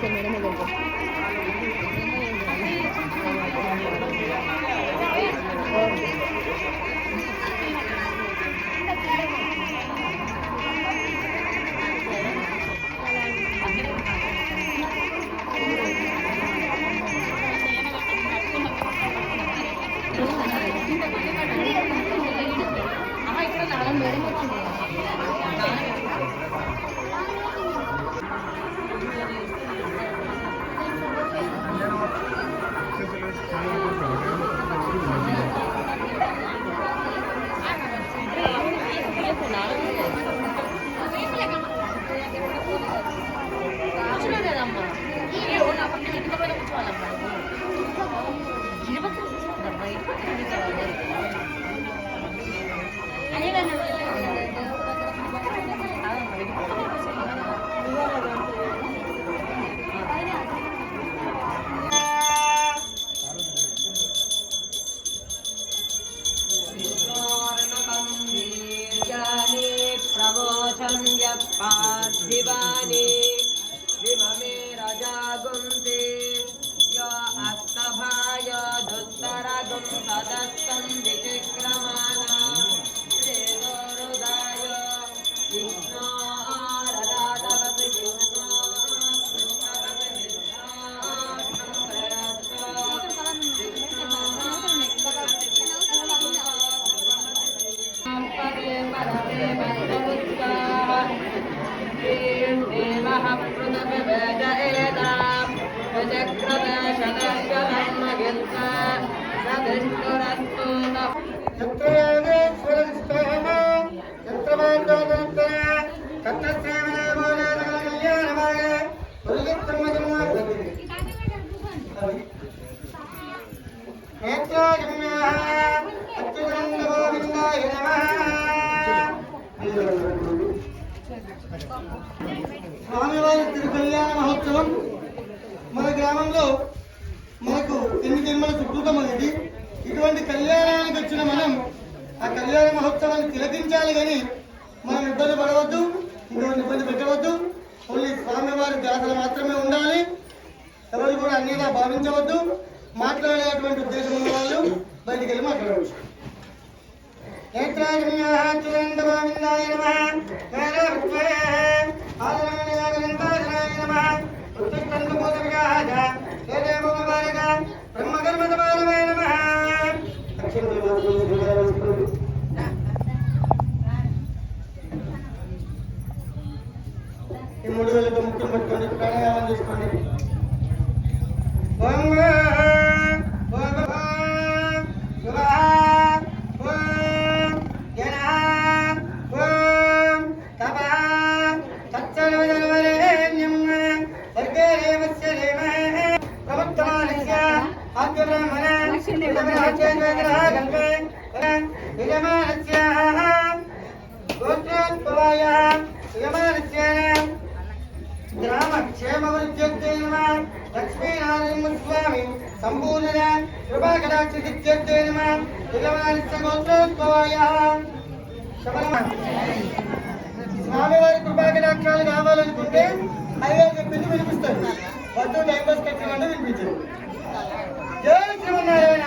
se me تقريبا స్వామివారి తిరు కళ్యాణ మహోత్సవం మన గ్రామంలో మనకు ఎన్ని జన్మల సుకృతం అనేది ఇటువంటి కళ్యాణానికి వచ్చిన మనం ఆ కళ్యాణ మహోత్సవాన్ని తిలకించాలి కానీ మనం ఇబ్బంది పడవద్దు ఇంకొకరిని ఇబ్బంది పెట్టవద్దు ఓన్లీ స్వామివారి ధ్యాసలు మాత్రమే ఉండాలి ఎవరు కూడా అన్నిలా భావించవద్దు మాట్లాడేటువంటి ఉద్దేశం ఉన్న వాళ్ళు బయటికి వెళ్ళి మాట్లాడవచ్చు నేత్రాజన్యాः చురందమావిందాయ నమః. స్వామి సంపూర్ణ కృపాకటాక్షిత్యర్థే నమ గోత్రోద్భవాయ స్వామివారి కృపాకటాక్షాలు కావాలనుకుంటే అయ్యా చెప్పింది వినిపిస్తారు వద్దు టైం పాస్ కట్టకుండా వినిపించారు జయ శ్రీమన్నారాయణ.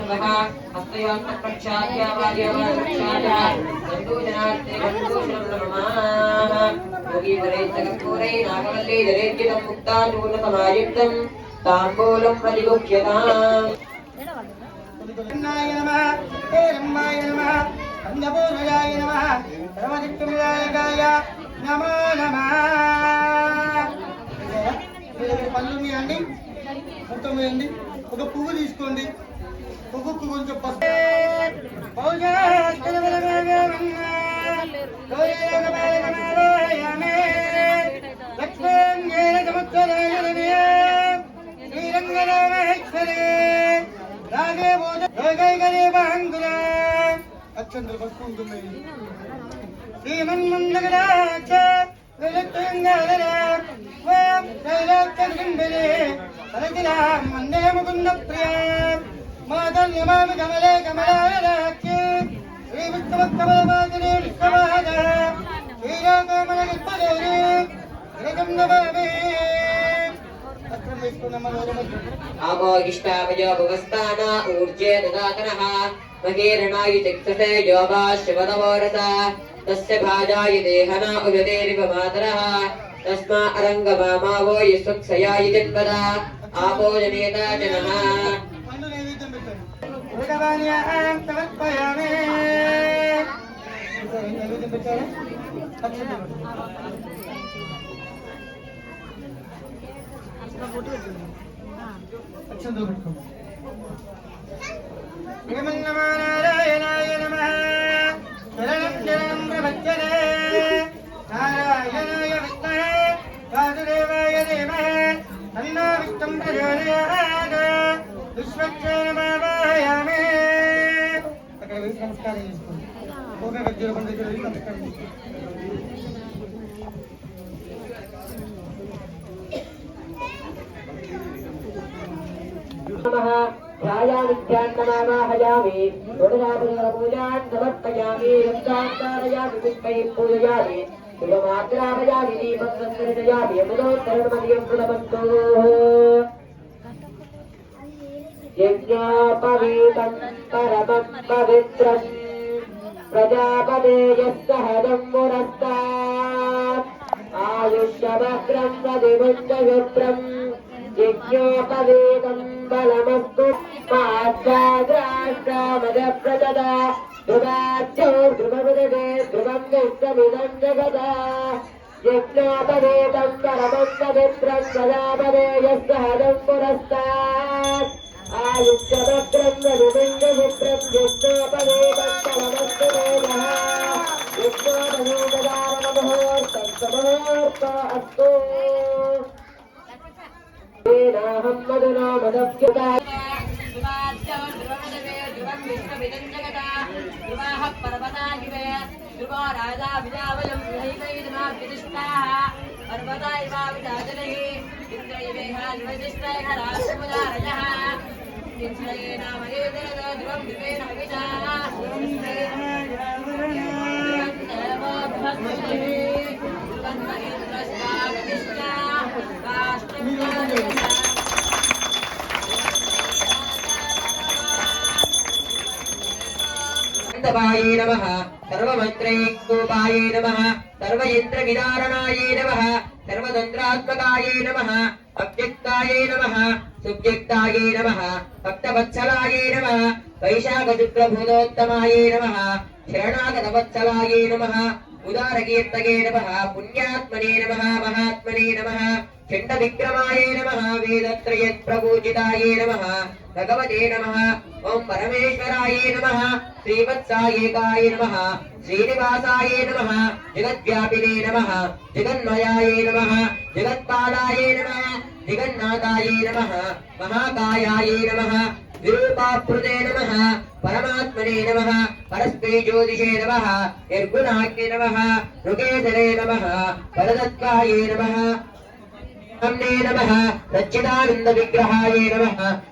నమః హస్తయోక్త ప్రక్షాద్యావార్యవాక్షాయ బంధూజనాత్రి బంధూషణం నమః పళ్ళు ఉన్నాయండి. మొత్తం వేయండి. ఒక పువ్వు తీసుకోండి. పువ్వుకు కొంచెం పసుపు. పసుపు ఉంటుంది. శ్రీమన్మందగరాచ మందే ముకుంద ప్రియ మాధన్యమామి కమలే కమలారాఖ్యే శ్రీ విష్ణువక్కమలమాదిని విష్ణవాద శ్రీరామల గల్పదేవి జగం నమామి అక్రమ వేసుకున్న ఆమో ఇష్టావయో భువస్థాన ఊర్జే దదాతనః మహీరణాయ చిక్తతే तस्य देहना उजदेरिव मातरः। तस्मा अरङ्गमामावो यस्वक्षया आपो जनेता जनः। अच्छा दो मिनट नमः नारायणाय నమస్కారం చేసుకోండి ఒక గజ్జల పండుగ దగ్గర వేసి నమస్కారం చేసుకోండి నమః ఛాయానిత్యాన్నమావాహయామి రుణరాపూజాన్ సమర్పయామి రంగాంతారయామి పుష్పై పూజయామి శుభమాగ్రామయామి దీపం సందర్శయామి పరమం పవిత్రం ప్రజాపదేయస్సహదం పురస్తాత్ ఆయుష్యవక్రం ప్రతిముండవిప్రం యజ్ఞోపవేదం బలమస్తు పాశ్చాద్రాష్ట్రామద ప్రజదా ధ్రువార్చో ధ్రువముదే ధ్రువం విశ్వమిదం జగదా యజ్ఞోపవేదం పరమం పవిత్రం ప్రజాపదేయస్సహదం పురస్తాత్ ఆయుష్యవక్రం ప్రతిముండవిప్రం యజ్ఞోపవేదం పరమస్తు దేవః యజ్ఞోపవేదదానమహోర్తం సమహోర్త అస్తు వేదాహం మధునా विदं जगता ध्रुवाः पर्वतागिवे ध्रुवो राजा विजावयं गृहैकैर्माव्यतिष्ठाः पर्वता इवाविदाजनैः इन्द्रैवेह निवतिष्ठैः राष्ट्रमुदारयः इन्द्रयेनामयेतेन ध्रुवं दिवेन हविषाः राष्ट्रं न्तवायै नमः सर्वमन्त्रैकूपायै नमः सर्वयन्त्रविदारणायै नमः सर्वतन्त्रात्मकायै नमः अव्यक्तायै नमः सुव्यक्तायै नमः भक्तवत्सलायै नमः वैशाखशुक्लभूतोत्तमायै नमः शरणागतवत्सलायै नमः उदारकीर्तये नमः पुण्यात्मने नमः महात्मने नमः చింత విక్రమాయ నమ వేదత్రయత్ వేదత్రయత్ప్రపూజితాయ నమ భగవతే నమ ఓం పరమేశ్వరాయ నమ శ్రీవత్సాయకాయ నమ శ్రీనివాసాయ నమ జగద్వ్యాపినే నమ జగన్మయాయ నమ జగత్పాలాయ నమ జగన్నాథాయ నమ మహాకాయాయ నమ నిరూపాప్రుతే నమ పరమాత్మనే నమ పరస్మై జ్యోతిషే నమ నిర్గుణాగ్ని నమ రుకేశరే నమ పరదత్వాయ నమ రచ్చిదానంద విగ్రహాయ నమ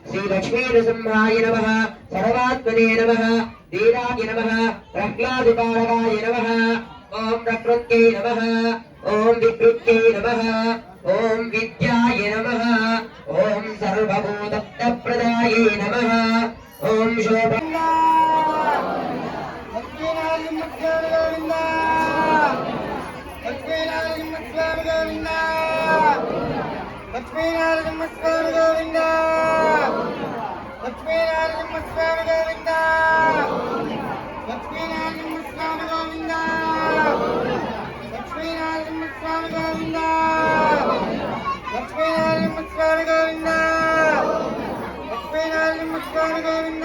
శ్రీ లక్ష్మీనృసింహాయ నమ సర్వాత్మనే నమ వీరాయ నమ ప్రహ్లాదిపాలకాయ నమ ఓం ప్రకృత్యై నమ ఓం వికృత్యై నమ ఓం విద్యాయ నమ ఓం సర్వభూతప్రదాయ నమ ఓం శోభ ಲಕ್ಷ್ಮೀನಾರಾಯಣ ನಮಸ್ಕಾರ ಗೋವಿಂದ ಲಕ್ಷ್ಮೀನಾರಾಯಣ ನಮಸ್ಕಾರ ಗೋವಿಂದ ಲಕ್ಷ್ಮೀನಾರಾಯಣ ನಮಸ್ಕಾರ ಗೋವಿಂದ ಲಕ್ಷ್ಮೀನಾರಾಯಣ ನಮಸ್ಕಾರ ಗೋವಿಂದ ಲಕ್ಷ್ಮೀನಾರಾಯಣ ನಮಸ್ಕಾರ ಗೋವಿಂದ ಲಕ್ಷ್ಮೀನಾರಾಯಣ ನಮಸ್ಕಾರ ಗೋವಿಂದ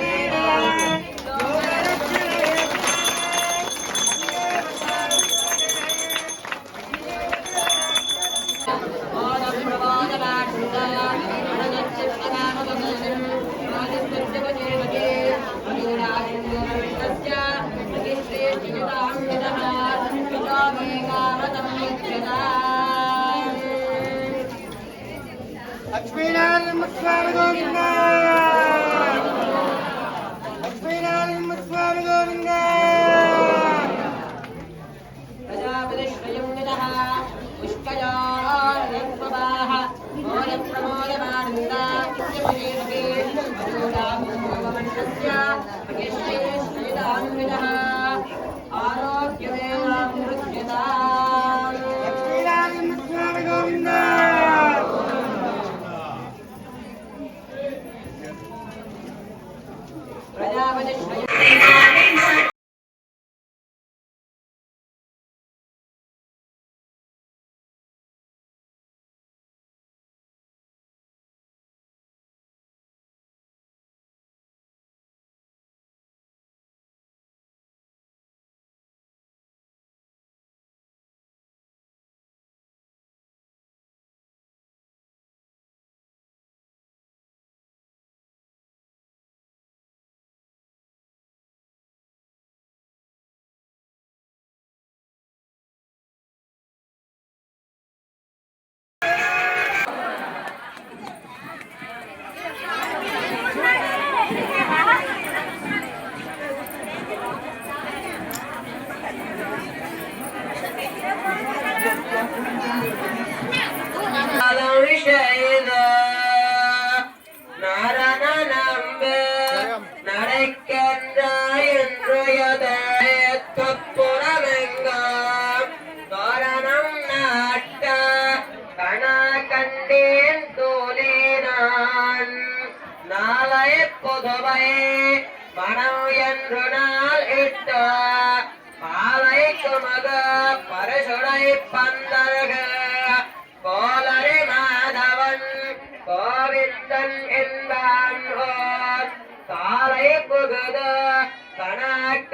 లక్ష్మీనారాయణ స్వామి గోవింద లక్ష్మీనారాయణ స్వామి గోవింద ప్రజాపతి స్వయం నిద పుష్పయా மக பரசுடை பந்தக கோலரி மாதவன் கோவிந்தன் என்பான் காலை புகுத கணக்கு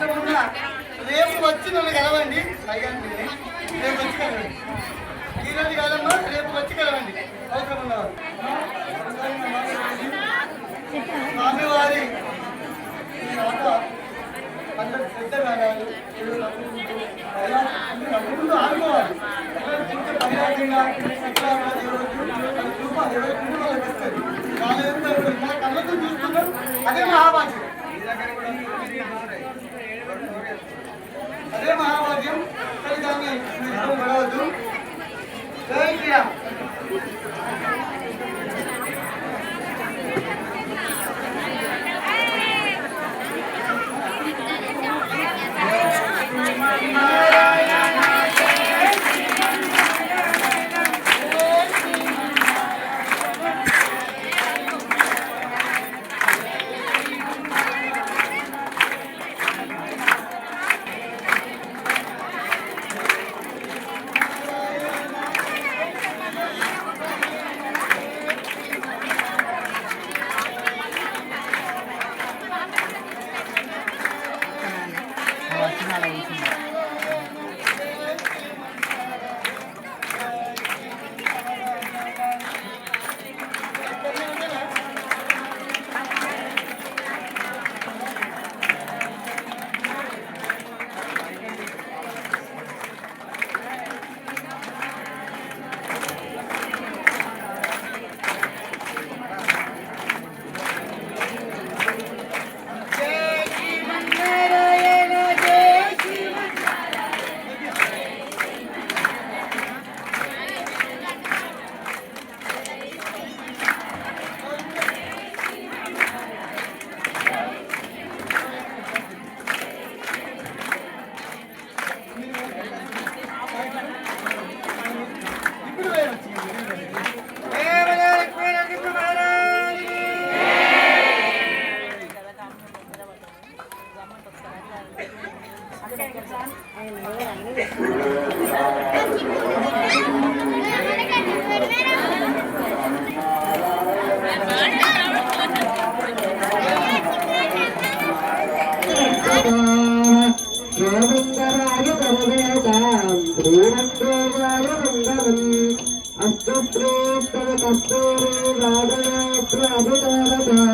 రేపు వచ్చి నన్ను కలవండి. అయ్యండి. రేపు వచ్చి కలవండి. ఈరోజు కాదమ్మా రేపు వచ్చి కలవండి. అవసరం ఉన్నారు స్వామివారి కళ్ళతో చూస్తున్నాం అదే మహాభాష మహాభాగ్యం కలిగాన్ని జై శ్రీరామ్ గోవిందరాయ కరవేదాం శ్రీరంగేవాయ మంగళం అస్తు ప్రేస్తవ కస్తూరి రాజయాత్ర శ్రీరత్నగిరినాథాయ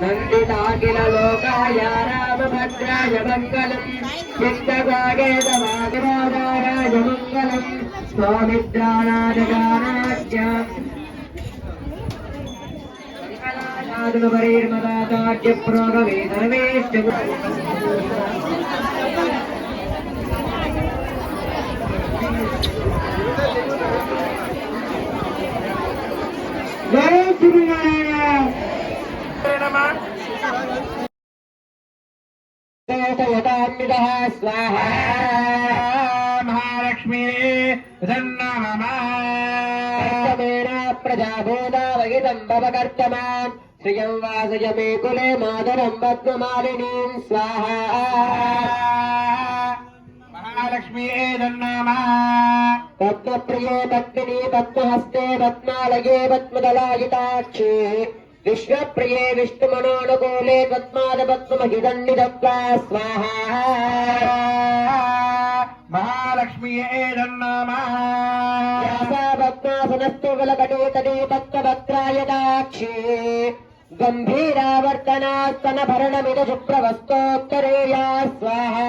సరస్వరే హస్తాగేవకృతాయాస్తు నందితాకిల లోకాయ రామభద్రాయ మంగళం మంగళం శ్రీనారాయణ नमः। स्वाहा महालक्ष्मी प्रजाभूतावहितं भवकर्तमान्। श्रियं वासयमे कुले मातरं पद्ममालिनीं स्वाहा। महालक्ष्मी धन्नामः पद्मप्रिये पद्मिनी पद्महस्ते पद्मालये पद्मदलायिताक्षी। విశ్వప్రియే విష్ణుమనోనుకూలే పద్మాద పద్మమహిదండిదత్వా స్వాహా. మహాలక్ష్మీ ఏదన్నామా వ్యాసా పద్మాసనస్తు వలకటేతడే పద్మభద్రాయదాక్షి గంభీరావర్తనాస్తన భరణమిద శుభ్రవస్తోత్తరేయా స్వాహా